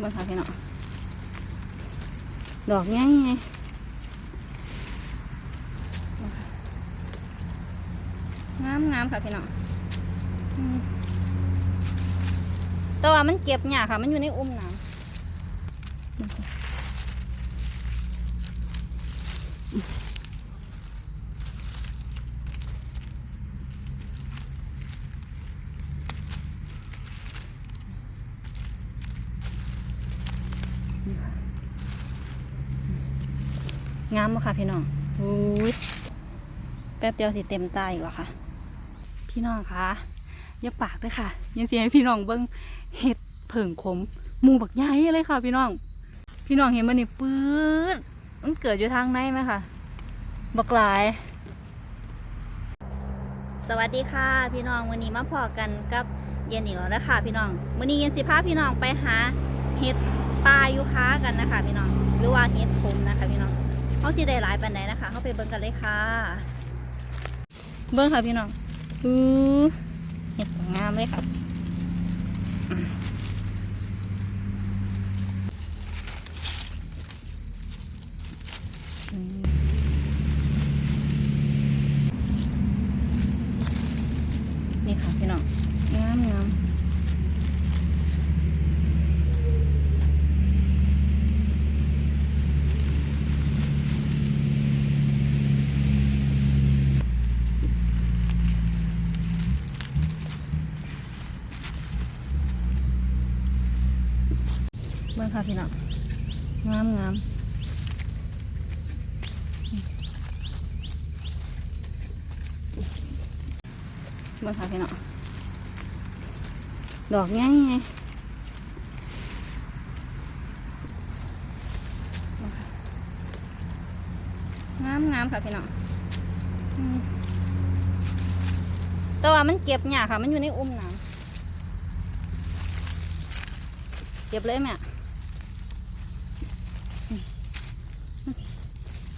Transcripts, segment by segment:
เบิ่งค่ะพี่น้องดอกง่ายไงงามงามค่ะพี่น้องแต่ว่ามันเก็บหยาค่ะ มันอยู่ในอุ้มน้ำเบิ่ งามบ่ค่ะพี่น้องอุ้ยแป๊บเดียวสิเต็มตาอีกแล้วค่ะ พี่น้องคะอย่าปากเลยค่ะยังเสียให้พี่น้องเบิ้งเห็ดเผิงขมหมูบักใหญ่เลยค่ะ พี่น้อง พี่น้องเห็นมันนี่ปื๊ดมันเกิดอยู่ทางไหนไหมคะบักหลาย สวัสดีค่ะ พี่น้องวันนี้มาพอกันกับเย็นอีกแล้วนะคะพี่น้องวันนี้เย็นสิพาพี่น้องไปหาเห็ดปลายูคากันนะคะ พี่น้องหรือว่าเห็ดขมนะคะ พี่น้อง เขาสิได้หลายปันไหนนะคะ เข้าไปเบิ่งกันเลยค่ะ เบิ่งค่ะพี่น้องอือเห็ดงามเลยค่ะนี่ค่ะพี่น้องงามงาม ค่ะพี่น้องงามงามเบิ่งค่ะพี่น้องดอกง่ายไงงามงามค่ะพี่น้องแต่ว่ามันเก็บยาค่ะ มันอยู่ในอุ้มน้ำเก็บเลยแม่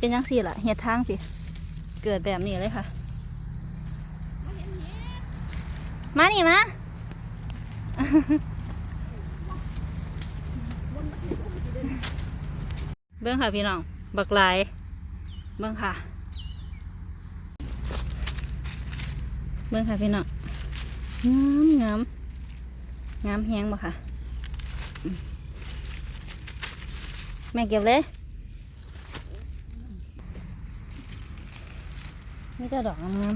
เป็นยังสี่ล่ะเห็ดทางสิ เกิดแบบนี้เลยค่ะ มานี่มาเบื้องค่ะพี่น้อง บักหลายเบื้องค่ะ เบื้องค่ะพี่น้องงามงามงามแห้งบ่ค่ะ แม่เก็บเลย มีแต่ดอกงาม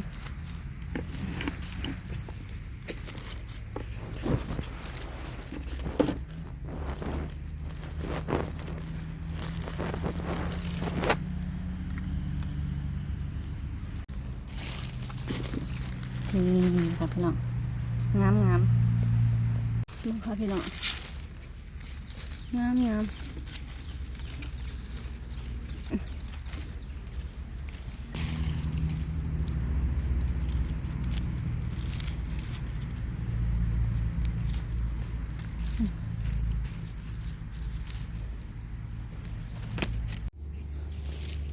นี่ค่ะพี่น้องงามงามดูค่ะพี่น้องงามงาม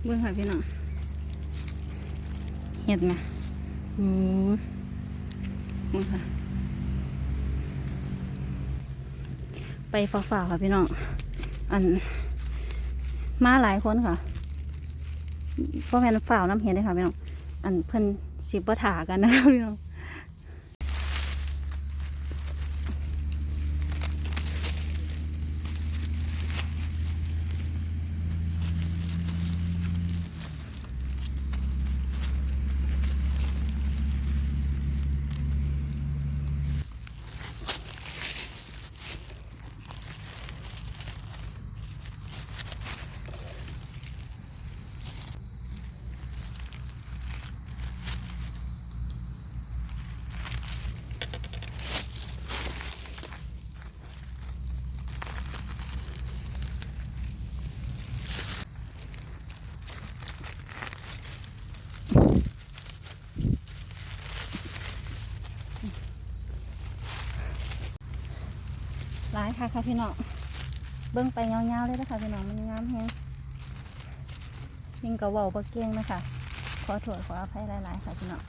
เบื้องค่ะพี่น้องเห็ดไหมโอ้ยเบิ่งค่ะ ไปฝ่าๆค่ะพี่น้อง อัน มาหลายคนค่ะเพราะแม่นฝ่าวน้ำเห็ดเลยค่ะพี่น้อง อันเพิ่นสิบถากันนะคะพี่น้อง ค่ะค่ะพี่น้องเบิ้งไปเงาๆเลยนะคะพี่น้องมันงามแฮงยิงกระว่าบะเก้งนะคะขอโทษขออภัยหลายๆค่ะพี่น้อง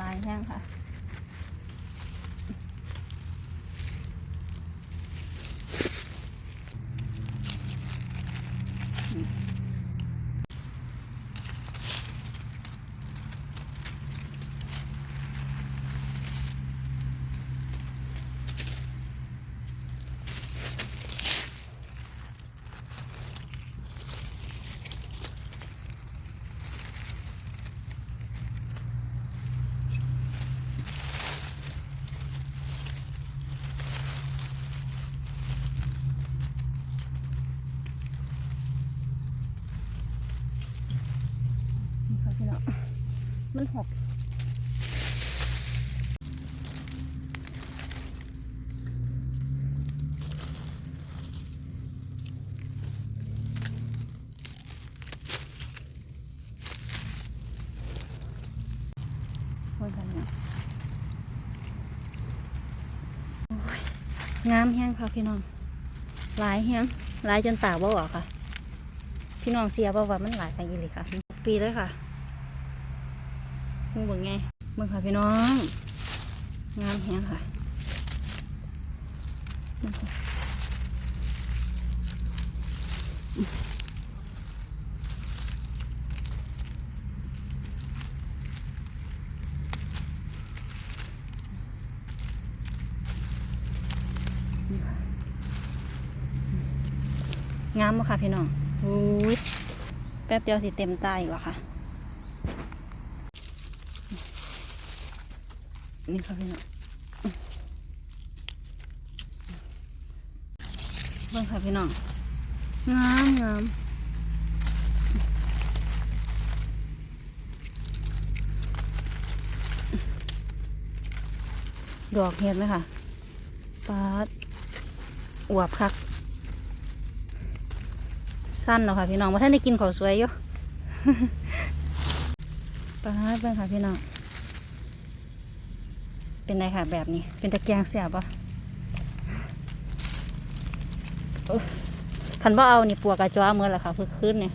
ลายแห้งค่ะ มันหกมันหกงามแห้งค่ะพี่น้อง หลายแห้งหลายจนตาบ่ออกค่ะ พี่น้องเสียบ่ว่ามันหลายไปอีหลีค่ะ ปีเลยค่ะ มึงเบิ่งไงมึงค่ะพี่น้อง งามแฮงค่ะงค่ะงามมากค่ะพี่น้องอุ้ยแป๊บเดียวสิเต็มตาอีกแล้วค่ะ นี่ค่ะพี่น้องเบิ่งค่ะพี่น้องงามงามดอกเห็ดไหมค่ะปาดอวบคัก สั้นเนาะค่ะพี่น้องว่าท่านได้กินข้าวสวยอยู่ปาดเบิ่งค่ะพี่น้อง เป็นไงค่ะแบบนี้ เป็นตะแกรงเสียบปะคันว่าเอานี่ปวกกระจ้าเมื่อแหละค่ะเพื่อขึ้นเนี่ย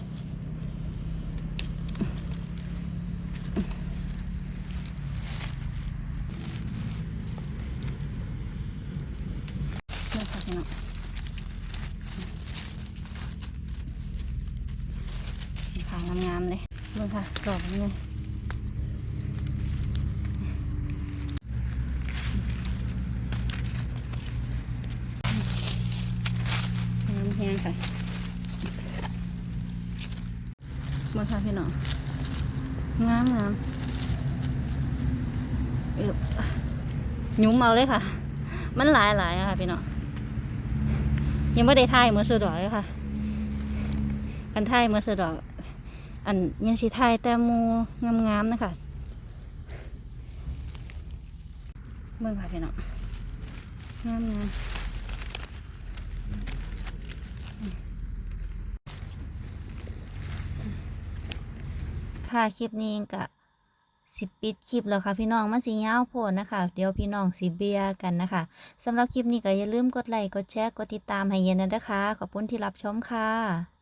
นี่ค่ะพี่น้องงามๆเลยเบิ่งค่ะกนี้น้ำ แห้งค่ะมาค่ะพี่น้องงามงามเออหยุ่มเอาเลยค่ะ มันหลายหลายค่ะพี่น้องยังไม่ได้ถ่ายเมื่อสุดดอกเลยค่ะกันถ่ายเมื่อสุดดอก อันยังสิถ่ายแต่มูงามๆนะคะเบิ่งค่ะพี่น้องงามงาม ค่ะ คลิปนี้ก็สิปิดคลิปแล้วค่ะพี่น้องมันสิยาวโพดนะคะ เดี๋ยวพี่น้องสิเบียกันนะคะสำหรับคลิปนี้ก็อย่าลืมกดไลค์กดแชร์กดติดตามให้เย็นนะนะคะ ขอบคุณที่รับชมค่ะ